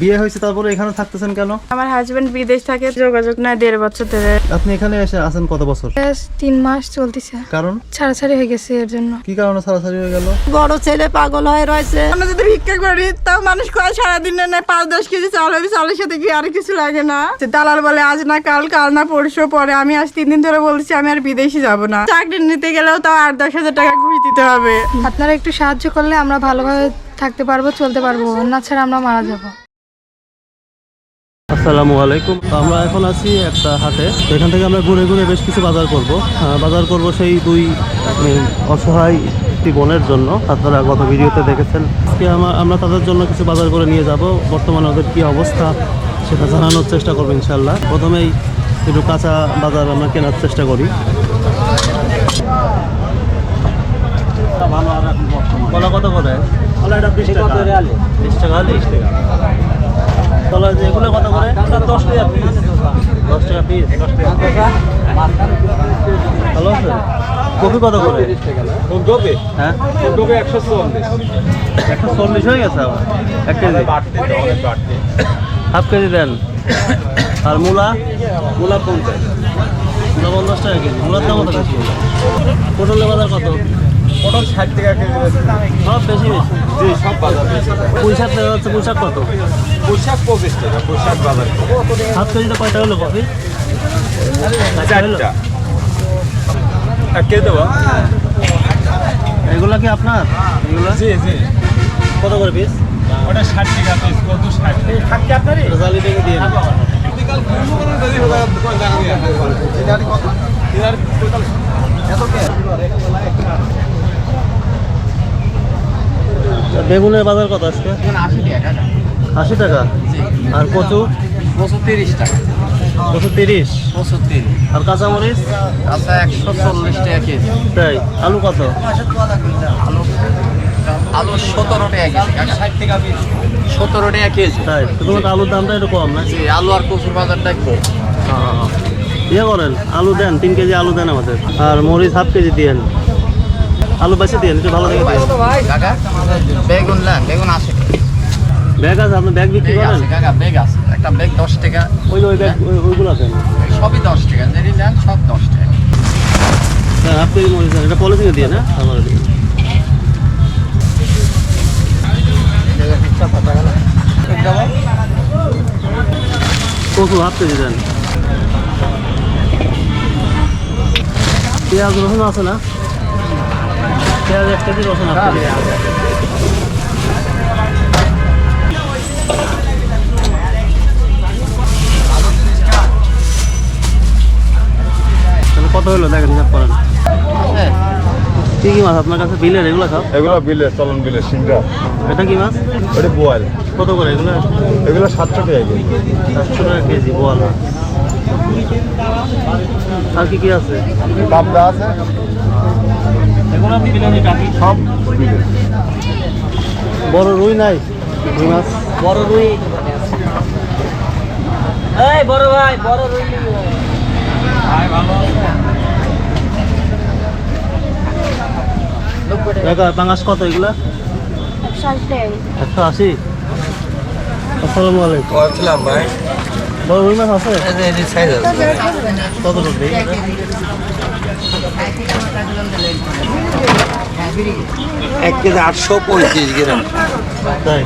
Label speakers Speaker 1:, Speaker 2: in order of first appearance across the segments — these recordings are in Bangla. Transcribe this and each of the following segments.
Speaker 1: বিয়ে হয়েছে তারপরে এখানে থাকতেছেন কেন?
Speaker 2: আমার হাজবেন্ড বিদেশ থাকে যোগাযোগ নাই দেড় বছর ধরে।
Speaker 1: আপনি এখানে এসে আছেন কত বছর?
Speaker 2: তিন মাস চলতেছে।
Speaker 1: কারণ?
Speaker 2: ছাড়াছাড়ি হয়ে গেছে এর জন্য।
Speaker 1: কি কারণে ছাড়াছাড়ি হয়ে গেল?
Speaker 3: বড় ছেলে পাগল হয়ে রয়েছে।
Speaker 2: আমরা যদি ভিক্ষা করি তাও মানুষ কয় সারাদিন নেয় পাঁচ দশ কেজি চাল হবে চালের সাথে কি আর কিছু লাগে না? যে দালাল বলে আজ না কাল কাল না পরশু পরে আমি আজ তিন দিন ধরে বলছি আমি আর বিদেশি যাব না। চাকরি নিতে গেলেও তাও আট দশ হাজার টাকা ঘুষ দিতে হবে।
Speaker 4: আপনারা একটু সাহায্য করলে আমরা ভালোভাবে থাকতে পারব চলতে পারব। না ছাড়া আমরা মারা যাব।
Speaker 1: আসসালামু আলাইকুম। আমরা এখন আছি একটা হাটে। এখান থেকে আমরা ঘুরে ঘুরে বেশ কিছু বাজার করব। বাজার করব সেই দুই অসহায় একটি বোনের জন্য। আপনারা গত ভিডিওতে দেখেছেন। আজকে আমরা তাদের জন্য কিছু বাজার করে নিয়ে যাব। বর্তমানে ওদের কি অবস্থা সেটা জানানোর চেষ্টা করব ইনশাল্লাহ প্রথমেই একটু কাঁচা বাজার আমরা কেনার চেষ্টা করি। কলা কত করে? বিশ টাকা। বিশ টাকা। যে এগুলো কত করে? দশ টাকা পিস দশ টাকা পিস ভালো আছে? কপি কত করে?
Speaker 5: ফুলকপি?
Speaker 1: হ্যাঁ।
Speaker 5: ফুলকপি একশো চল্লিশ।
Speaker 1: একশো চল্লিশ হয়ে গেছে আবার? এক কেজি? হাফ কেজি দেন। আর মূলা?
Speaker 5: মূলা পঞ্চাশ।
Speaker 1: মূলা পঞ্চাশ টাকা কেজি। মূলার দাম কত পটলের বাজার কত?
Speaker 5: পটল ষাট টাকা কেজি
Speaker 1: সব বেশি
Speaker 5: জি সব বাজার বেশি।
Speaker 1: পুঁই দেখা যাচ্ছে কত?
Speaker 5: পোশাক পঁচিশ টাকা পোশাক বাজার
Speaker 1: হাফ কেজিতে কয়টা হলো কফি
Speaker 5: চারটা। এক কে দেবো?
Speaker 1: এগুলা কি আপনার? এগুলা?
Speaker 5: জি জি।
Speaker 1: কত করে পিস
Speaker 5: ওটা ষাট টাকা পিস কত ষাট? থাকতে আপনারই?
Speaker 1: জালি থেকে দিয়ে দিন। বেগুনের বাজার কত আজকে? আশি টাকা আর কচু?
Speaker 6: তিরিশ টাকা।
Speaker 1: কচু তিরিশ আর কাঁচামরিচ?
Speaker 6: কাঁচা একশো চল্লিশ টাকা কেজি।
Speaker 1: তাই। আলু কত?
Speaker 6: আলু আলু সতেরো টাকা কেজি ষাট টাকা সতেরো টাকা কেজি।
Speaker 1: তাই। আলুর দামটা একটু কম না?
Speaker 6: জি আলু আর কচুর বাজারটা কম।
Speaker 1: ইয়ে করেন আলু দেন তিন কেজি আলু দেন আমাদের। আর মরিচ হাফ কেজি দিয়েন আলু বেশি দিয়েন একটু ভালো দেখে
Speaker 6: কাকা বেগুন নেন বেগুন আসে
Speaker 1: ব্যাগ আছে আপনি ব্যাগ বিক্রি করেন?
Speaker 6: কাকা বেগ আছে। একটা বেগ দশ টাকা।
Speaker 1: ওই ওই ব্যাগ ওই- ওইগুলো দেন
Speaker 6: সবই দশ টাকা যেটি নেন সব দশ টাকা।
Speaker 1: হ্যাঁ হাফ কেজি মরিচ দেন এটা পলিথিনে দিয়ে না? আমার কচু হাফ কেজি দেন। পেঁয়াজ রসুন আছে না? পেঁয়াজ এক কেজি রসুন হাফ কেজি কত হলো? দেখেন হিসাব করেন। কি কি মাছ? আপনার কাছে বিলের এগুলো সব
Speaker 5: এগুলো বিলের চলন বিলের সিংড়া।
Speaker 1: এটা কি মাছ?
Speaker 5: ওটা বোয়াল।
Speaker 1: কত করে এগুলো?
Speaker 5: এগুলো সাতশো টাকা কেজি।
Speaker 1: সাতশো টাকা কেজি বোয়াল আর কি কি আছে?
Speaker 5: পাবদা আছে
Speaker 1: এগুলো আপনি বিলের টাকি
Speaker 5: সব
Speaker 1: বড় রুই নাই রুই মাছ।
Speaker 3: বড় রুই এই বড় ভাই বড় রুই
Speaker 1: দেখা পাঙাশ কত এগুলো? একশো আশি। আসসালামু আলাইকুম।
Speaker 6: বলছিলাম ভাই।
Speaker 1: বড় রুই মাছ আছে? কত
Speaker 6: এক কেজি আটশো পঁয়ত্রিশ গ্রাম।
Speaker 1: তাই?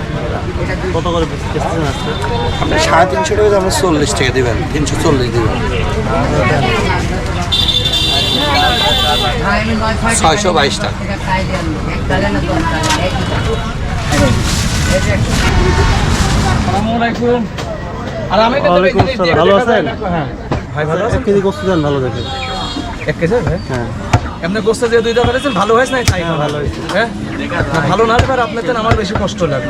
Speaker 1: কত করে
Speaker 6: আপনি সাড়ে তিনশো টাকা আপনি চল্লিশ টাকা দেবেন তিনশো চল্লিশ দেবেন। ছয়শো বাইশ টাকা।
Speaker 3: আর আমি
Speaker 1: ভালো আছেন?
Speaker 5: ভাই ভালো
Speaker 1: এক কেজি কষ্ট দেন ভালো দেখে
Speaker 5: এক কেজি
Speaker 1: হ্যাঁ?
Speaker 5: এমনি গোস্ত যে দুইটা করেছেন ভালো হয়েছে না তাই
Speaker 1: ভালো হয়েছে।
Speaker 5: হ্যাঁ? ভালো না আপনার আমার বেশি কষ্ট লাগে।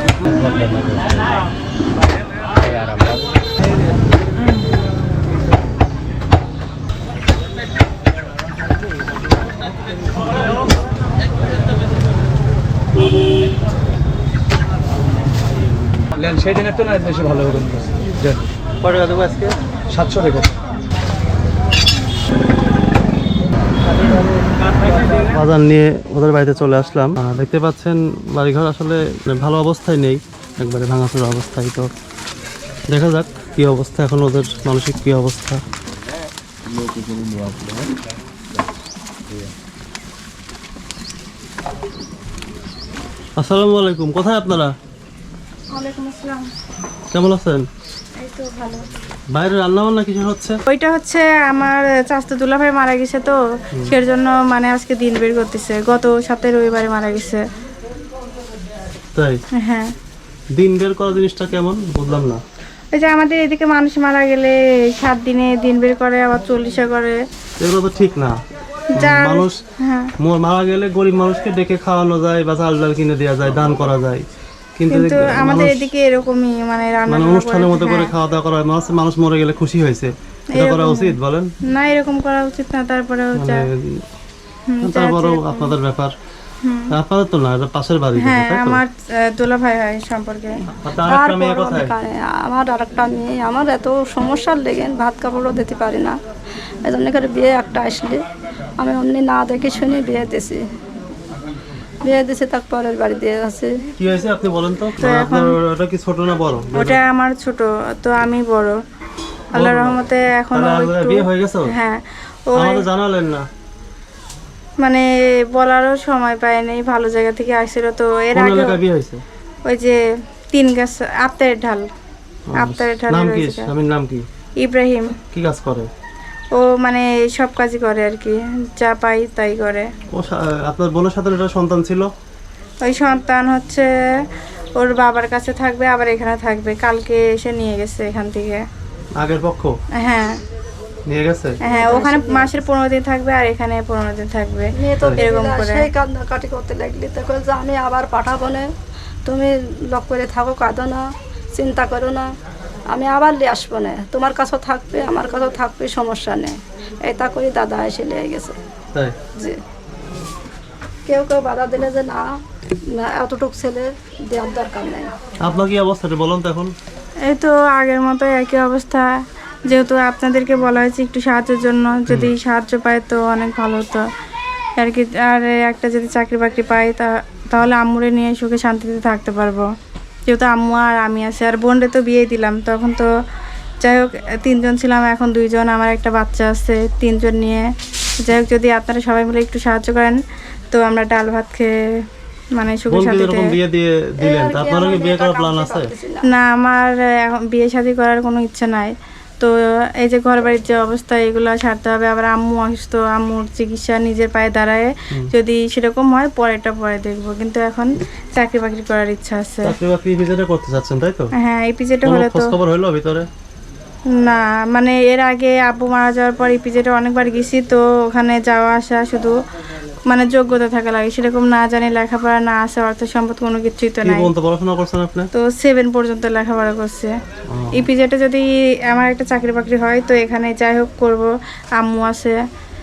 Speaker 5: সেই দিনের তো না বেশি ভালো হবে
Speaker 1: আজকে?
Speaker 5: সাতশো টাকা
Speaker 1: বাজার নিয়ে ওদের বাড়িতে চলে আসলাম। দেখতে পাচ্ছেন বাড়িঘর আসলে মানে ভালো অবস্থায় নেই, একবারে ভাঙাচোরা অবস্থায় তো। দেখা যাক কি অবস্থা, এখন ওদের মানসিক কি অবস্থা। আসসালামু আলাইকুম, কোথায় আপনারা?
Speaker 2: ওয়ালাইকুম আসসালাম।
Speaker 1: কেমন আছেন?
Speaker 2: এই তো ভালো।
Speaker 1: বাইরে রান্না বান্না কিছু হচ্ছে?
Speaker 2: ওইটা হচ্ছে আমার চাস্তো দুলাভাই মারা গেছে তো সের জন্য মানে আজকে দিন বের করতেছে। গত সপ্তাহে রবিবারে মারা গেছে।
Speaker 1: তাই?
Speaker 2: হ্যাঁ।
Speaker 1: দিন বের করা জিনিসটা কেমন? বুঝলাম না।
Speaker 2: ওই যে আমাদের এদিকে মানুষ মারা গেলে সাত দিনে দিন বের করে আবার চল্লিশে করে।
Speaker 1: এগুলো তো ঠিক না। মানুষ
Speaker 2: হ্যাঁ।
Speaker 1: মারা গেলে গরিব মানুষকে ডেকে খাওয়ানো যায় বা চাল ডাল কিনে দেওয়া যায় দান করা যায়। কিন্তু
Speaker 2: আমাদের এদিকে এরকমই মানে রান্না
Speaker 1: মানে অনুষ্ঠানের মতো করে
Speaker 2: হ্যাঁ।
Speaker 1: খাওয়া দাওয়া করা মানুষ মানুষ মরে গেলে খুশি হয়েছে। এটা করা উচিত বলেন?
Speaker 2: না এরকম করা উচিত না তারপরে
Speaker 1: মানে তারপরেও আপনাদের ব্যাপার। আপনাদের তো না এটা পাশের বাড়ি
Speaker 2: হ্যাঁ আমার দুলা ভাই হয় সম্পর্কে।
Speaker 3: আমার আর একটা মেয়ে আমার এত সমস্যার লেগে ভাত কাপড়ও দিতে পারি না। এই জন্য করে বিয়ে একটা আসলে আমি অমনি না দেখে শুনে বিয়ে দিছি বিয়ে তার পরের বাড়ি দিয়ে আছে।
Speaker 1: কি হয়েছে আপনি বলেন তো? আপনার ওটা কি ছোট না বড়?
Speaker 2: ওটা আমার ছোট তো আমি বড়। আল্লাহ রহমতে এখন
Speaker 1: বিয়ে হয়ে গেছে
Speaker 2: হ্যাঁ। ও
Speaker 1: আমাদের জানালেন না।
Speaker 2: মানে বলারও সময় পায়নি ভালো জায়গা থেকে আসছিল তো এর আগে
Speaker 1: বিয়ে হয়েছে?
Speaker 2: ওই যে তিন গাছ আপ্তারের ঢাল। আপ্তারের ঢাল
Speaker 1: নাম কি? নাম কি?
Speaker 2: ইব্রাহিম।
Speaker 1: কি কাজ করে?
Speaker 2: ও মানে সব কাজই করে আর কি। যা পাই তাই করে।
Speaker 1: ও আপনার বোনের সাথে একটা সন্তান ছিল?
Speaker 2: ওই সন্তান হচ্ছে ওর বাবার কাছে থাকবে আবার এখানে থাকবে। কালকে এসে নিয়ে গেছে এখান থেকে।
Speaker 1: আগের পক্ষ?
Speaker 2: হ্যাঁ।
Speaker 1: নিয়ে গেছে?
Speaker 2: হ্যাঁ ওখানে মাসের পনেরো দিন থাকবে আর এখানে পনেরো দিন থাকবে।
Speaker 3: মেয়ে তো
Speaker 2: এরকম করে।
Speaker 3: সেই কান্নাকাটি করতে লাগলি। তখন যে আমি আবার পাঠাবো না। তুমি লক করে থাকো কাঁদো না চিন্তা করো না। আমি আবার নিয়ে আসব না। তোমার কাছেও থাকবে আমার কাছেও থাকবে সমস্যা নেই। এটা করে দাদা এসে নিয়ে গেছে।
Speaker 1: তাই?
Speaker 3: জি। কেউ কেউ বাধা দিলে যে না না এতটুক ছেলে দেওয়ার দরকার নেই।
Speaker 1: আপনার কি অবস্থাটা বলুন তো এখন।
Speaker 2: এই তো আগের মতো একই অবস্থা। যেহেতু আপনাদেরকে বলা হয়েছে একটু সাহায্যের জন্য যদি সাহায্য পায় তো অনেক ভালো হতো। আর কি আর একটা যদি চাকরি বাকরি পাই তা তাহলে আম্মুরে নিয়ে সুখে শান্তিতে থাকতে পারব। যেহেতু আম্মু আর আমি আছি আর বোনরে তো বিয়ে দিলাম তখন তো যাই হোক তিনজন ছিলাম এখন দুইজন আমার একটা বাচ্চা আছে তিনজন নিয়ে। যাই হোক যদি আপনারা সবাই মিলে একটু সাহায্য করেন তো আমরা ডাল ভাত খেয়ে মানে সুখে
Speaker 1: বোনকে
Speaker 2: শান্তিতে
Speaker 1: বিয়ে দিয়ে দিলেন তা কি বিয়ে করার প্ল্যান আছে?
Speaker 2: না আমার এখন বিয়ে শাদী করার কোনো ইচ্ছে নাই। তো এই যে ঘর বাড়ির যে অবস্থা এগুলো ছাড়তে হবে। আবার আম্মু অসুস্থ আম্মুর চিকিৎসা নিজের পায়ে দাঁড়ায়। যদি সেরকম হয় পরেটা পরে দেখব। কিন্তু এখন চাকরি বাকরি করার ইচ্ছা আছে।
Speaker 1: চাকরি বাকরি ভিজিটে করতে চাচ্ছেন তাই তো?
Speaker 2: হ্যাঁ এই পিজেটা হলে তো
Speaker 1: খবর হলো ভিতরে?
Speaker 2: না মানে এর আগে আব্বু মারা যাওয়ার পর ইপিজেটে অনেকবার গেছি তো ওখানে যাওয়া আসা শুধু মানে যোগ্যতা থাকা লাগে। সেরকম না জানি লেখাপড়া না আছে অর্থ সম্পদ কোনো কিছুই তো নাই।
Speaker 1: পড়াশোনা করছেন আপনি?
Speaker 2: তো সেভেন পর্যন্ত লেখাপড়া করছে। ইপিজেটে যদি আমার একটা চাকরি বাকরি হয় তো এখানে যাই হোক করব আম্মু আছে।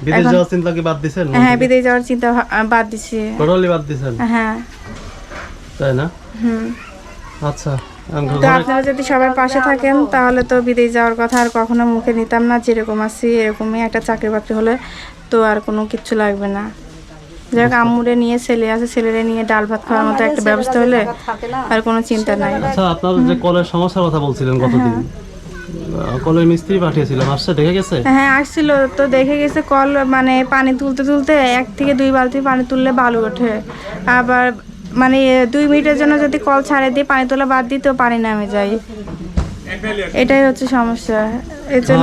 Speaker 1: বিদেশ যাওয়ার চিন্তা কি বাদ দিছেন?
Speaker 2: হ্যাঁ বিদেশ যাওয়ার চিন্তা বাদ দিছি।
Speaker 1: টোটালি বাদ দিছেন?
Speaker 2: হ্যাঁ।
Speaker 1: তাই না?
Speaker 2: হুম।
Speaker 1: আচ্ছা।
Speaker 2: তো আপনারা যদি সবার পাশে থাকেন তাহলে তো বিদেশ যাওয়ার কথা আর কখনো মুখে নিতাম না যেরকম আছি এরকমই একটা চাকরি বাকরি হলে তো আর কোনো কিচ্ছু লাগবে না। যাই হোক আম্মুরে নিয়ে ছেলে আছে ছেলেরে নিয়ে ডাল ভাত খাওয়ার মতো একটা ব্যবস্থা হলে আর কোনো চিন্তা নাই।
Speaker 1: আচ্ছা আপনার যে কলের সমস্যার কথা বলছিলেন কতদিন কলের মিস্ত্রি পাঠিয়েছিলাম আসছে দেখে গেছে?
Speaker 2: হ্যাঁ আসছিল তো দেখে গেছে কল মানে পানি তুলতে তুলতে এক থেকে দুই বালতি পানি তুললে বালু ওঠে। আবার মানে দুই মিনিটের জন্য যদি কল ছাড়ে দিয়ে পানি তোলা বাদ দিতেও তো পানি নামে যায় এটাই হচ্ছে সমস্যা।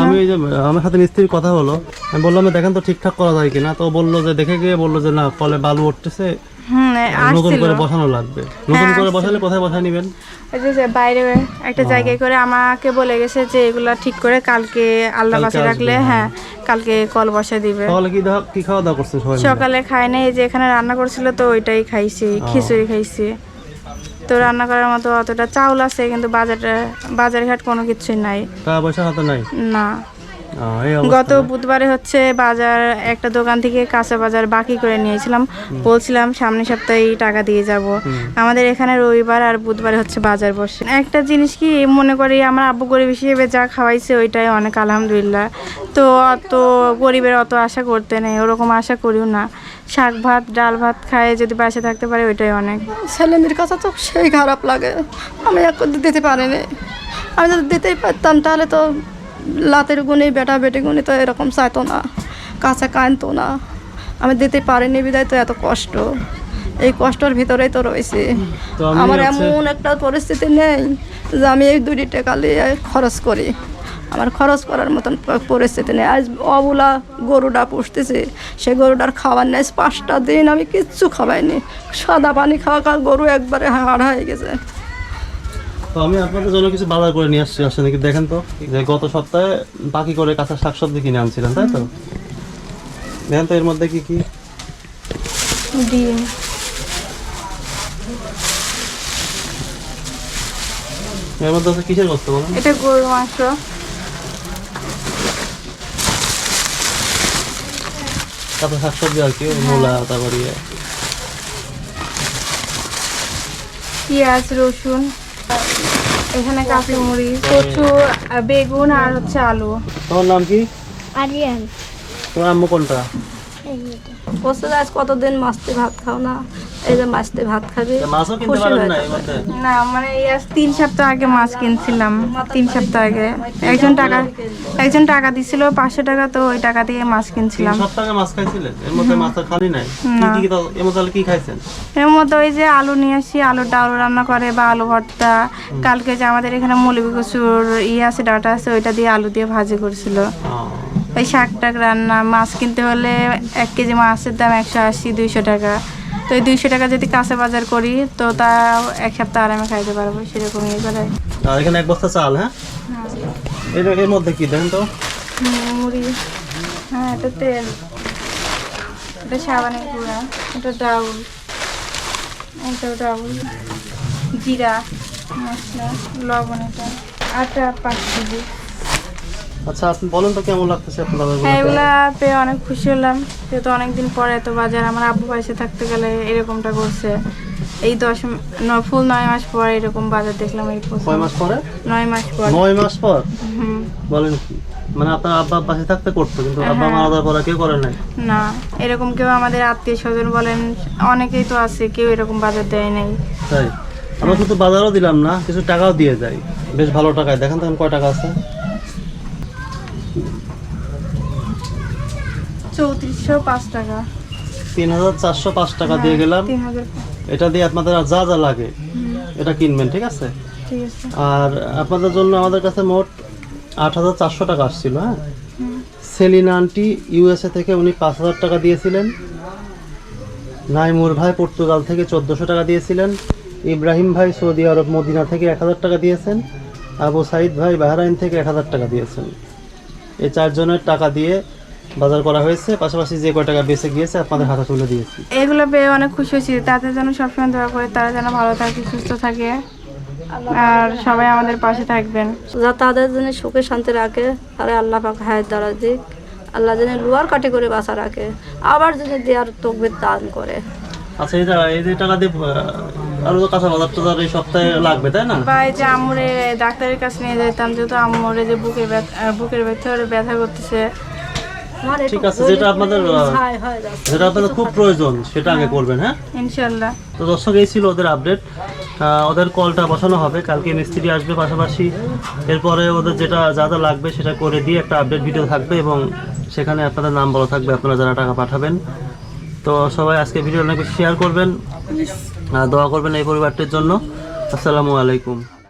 Speaker 1: আমি এই যে আমার সাথে মিস্ত্রির কথা হলো। আমি বললাম দেখেন তো ঠিকঠাক করা যায় কিনা? তো বলল যে দেখে গিয়ে বলল যে না কলে বালু উঠতেছে। নতুন করে বসানো লাগবে। নতুন করে বসালে কোথায় বসায় নিবেন?
Speaker 2: ওই যে যে বাইরে একটা জায়গায় করে আমাকে বলে গেছে যে এগুলা ঠিক করে কালকে আল্লাহ পাশে রাখলে হ্যাঁ। কালকে কল বসা দিবে।
Speaker 1: তাহলে কি কি খাওয়া দাওয়া মিলে?
Speaker 2: সকালে খাই নাই এই যে এখানে রান্না করছিল তো ওইটাই খাইছি খিচুড়ি খাইছি। তো রান্না করার মতো অতটা চাউল আছে কিন্তু বাজারে বাজারঘাট কোনো কিছুই নাই।
Speaker 1: টাকা পয়সা হাতে নাই?
Speaker 2: না। গত বুধবারে হচ্ছে বাজার একটা দোকান থেকে কাঁচা বাজার বাকি করে নিয়েছিলাম। বলছিলাম সামনে সপ্তাহে টাকা দিয়ে যাব। আমাদের এখানে রবিবার আর বুধবারে হচ্ছে বাজার বসে। একটা জিনিস কি মনে করি আমার আব্বু গরিব হিসেবে যা খাওয়াইছে ওইটাই অনেক আলহামদুলিল্লাহ। তো অত গরিবের অত আশা করতে নেই ওরকম আশা করিও না। শাক ভাত ডাল ভাত খায় যদি বাসে থাকতে পারে ওইটাই অনেক।
Speaker 3: ছেলে মেয়ের কথা তো সেই খারাপ লাগে। আমি দিতে পারিনি। আমি যদি দিতেই পারতাম তাহলে তো লাতের গুণে বেটা বেটি গুণে তো এরকম চাইতো না কাছে কানতো না। আমি দিতে পারিনি বিদায় তো এত কষ্ট। এই কষ্টের ভিতরেই তো রয়েছে। আমার এমন একটা পরিস্থিতি নেই যে আমি এই দুটি টাকা নিয়ে খরচ করি। আমার খরচ করার মতন পরিস্থিতি নেই। আজ অবুলা গরুটা পুষতেছে সে গরুটার খাবার নেই। পাঁচটা দিন আমি কিচ্ছু খাওয়াইনি সাদা পানি খাওয়া খাওয়া গরু একবারে হাড় হয়ে গেছে।
Speaker 1: তো আমি আপনাদের জন্য কিছু বাজার করে নিয়ে আসছি আসলে নাকি দেখেন তো যে গত সপ্তাহে বাকি করে কাঁচা শাকসবজি কিনে আনছিলেন তাই তো? দেখেন তো এর মধ্যে কি কি?
Speaker 2: ডিম।
Speaker 1: এর মধ্যে আছে কিসের বস্তু বলুন?
Speaker 2: এটা গরুর মাংস।
Speaker 1: কাঁচা শাকসবজি আর কি মূলা তারপরে ইয়ে।
Speaker 2: পেঁয়াজ রসুন। এখানে কাঁচামরি কচু বেগুন আর হচ্ছে আলু।
Speaker 1: তোমার নাম কি?
Speaker 7: আরিয়ান।
Speaker 1: তোমার আম্মু কোনটা?
Speaker 3: বসে আজ কতদিন মাছতে ভাত খাও না? এই যে মাছতে ভাত খাবি
Speaker 1: মাছও কিনতে পারেন না
Speaker 3: যাবে।
Speaker 1: মধ্যে?
Speaker 2: না মানে এই আজ তিন সপ্তাহ আগে মাছ কিনছিলাম তিন সপ্তাহ আগে। একজন টাকা একজন টাকা দিছিল পাঁচশো টাকা তো ওই টাকা দিয়ে মাছ
Speaker 1: তিন
Speaker 2: কিনছিলাম
Speaker 1: সপ্তাহে মাছ খাইছিলেন? এর মধ্যে মাছের খালি নাই? কি
Speaker 2: না।
Speaker 1: কি এর মধ্যে কি খাইছেন?
Speaker 2: এর মধ্যে ওই যে আলু নিয়ে আসি আলু রান্না করে বা আলু ভর্তা। কালকে যে আমাদের এখানে মৌলবী কচুর ইয়ে আছে ডাটা আছে ওইটা দিয়ে আলু দিয়ে ভাজি করছিল। ওই শাক টাক রান্না মাছ কিনতে হলে এক কেজি মাছের দাম একশো আশি দুইশো টাকা। তো এই দুইশো টাকা যদি কাঁচা বাজার করি তো তা এক সপ্তাহ আরামে খাইতে পারব সেরকম ইয়ে করে
Speaker 1: আর এখানে এক বস্তা চাল হ্যাঁ? এর এর মধ্যে কি দেখেন তো?
Speaker 2: মুড়ি। হ্যাঁ এটা তেল। এটা সাবানের গুঁড়া এটা ডাউল। এটা ডাউল। জিরা মশলা লবণ এটা আটা পাঁচ কেজি।
Speaker 1: আচ্ছা আপনি বলেন তো কেমন লাগতেছে আপনার
Speaker 2: হ্যাঁ এগুলা পেয়ে অনেক খুশি হলাম। যেহেতু অনেকদিন পরে এত বাজার আমার আব্বু পাশে থাকতে গেলে এরকমটা করছে। এই দশ ম- ন- ফুল নয় মাস পর এরকম বাজার দেখলাম এই।
Speaker 1: কয় মাস পরে?
Speaker 2: নয় মাস পর।
Speaker 1: নয় মাস পর?
Speaker 2: হুম।
Speaker 1: বলেন কি? মানে আপনার আব্বা পাশে থাকতে করতো কিন্তু
Speaker 2: হ্যাঁ।
Speaker 1: আব্বা মারা যাওয়ার পরে কেউ করে নাই?
Speaker 2: না এরকম কেউ আমাদের আত্মীয় স্বজন বলেন অনেকেই তো আছে কেউ এরকম বাজার দেয় নাই।
Speaker 1: তাই? আমরা শুধু বাজারও দিলাম না কিছু টাকাও দিয়ে যাই। বেশ ভালো টাকায়। দেখেন তখন কয় টাকা আছে?
Speaker 2: চৌত্রিশশো পাঁচ টাকা।
Speaker 1: তিন হাজার চারশো পাঁচ টাকা দিয়ে গেলাম। এটা দিয়ে আপনাদের যা যা লাগে এটা কিনবেন ঠিক আছে?
Speaker 2: ঠিক আছে।
Speaker 1: আর আপনাদের জন্য আমাদের কাছে মোট আট হাজার চারশো টাকা আসছিল হ্যাঁ? সেলিনা আন্টি ইউএসএ থেকে উনি পাঁচ হাজার টাকা দিয়েছিলেন। নাইমুর ভাই পর্তুগাল থেকে চোদ্দোশো টাকা দিয়েছিলেন। ইব্রাহিম ভাই সৌদি আরব মদিনা থেকে এক হাজার টাকা দিয়েছেন। আবু সাইদ ভাই বাহরাইন থেকে এক হাজার টাকা দিয়েছেন। এই চারজনের টাকা দিয়ে বাজার করা হয়েছে। পাশাপাশি যে কয় টাকা বেঁচে গিয়েছে আপনাদের হাতে তুলে দিয়েছি।
Speaker 2: এগুলো পেয়ে অনেক খুশি হয়েছি। তাদের যেন সবসময় দোয়া করে তারা যেন ভালো থাকে সুস্থ থাকে। আর সবাই আমাদের পাশে থাকবেন।
Speaker 3: যা তাদের জন্য সুখে শান্তি রাখে তারা আল্লাহ পাক হায়াত দ্বারা দিক। আল্লাহ যেন লোয়ার কাটি করে বাসা রাখে আবার যেন দেওয়ার তকবির দান করে।
Speaker 1: আচ্ছা এই টাকা যে টাকা দিয়ে আরও তো কাঁচা বাজার টাজার এই সপ্তাহে লাগবে তাই না?
Speaker 2: বা এই যে আম্মুরে ডাক্তারের কাছে নিয়ে যেতাম যেহেতু আম্মুরে যে বুকে ব্যথা বুকের ভেতরে ব্যথা করতেছে।
Speaker 1: ঠিক আছে যেটা আপনাদের
Speaker 3: হায় হয়ে
Speaker 1: যেটা আপনাদের খুব প্রয়োজন সেটা আগে করবেন হ্যাঁ?
Speaker 2: ইনশাল্লাহ।
Speaker 1: তো দর্শক এই ছিল ওদের আপডেট ওদের কলটা বসানো হবে কালকে মিস্ত্রি আসবে পাশাপাশি। এরপরে ওদের যেটা যা যা লাগবে সেটা করে দিয়ে একটা আপডেট ভিডিও থাকবে এবং সেখানে আপনাদের নাম বলা থাকবে আপনারা যারা টাকা পাঠাবেন। তো সবাই আজকে ভিডিও অনেক বেশি শেয়ার করবেন। দোয়া করবেন এই পরিবারটির জন্য। আসসালামু আলাইকুম।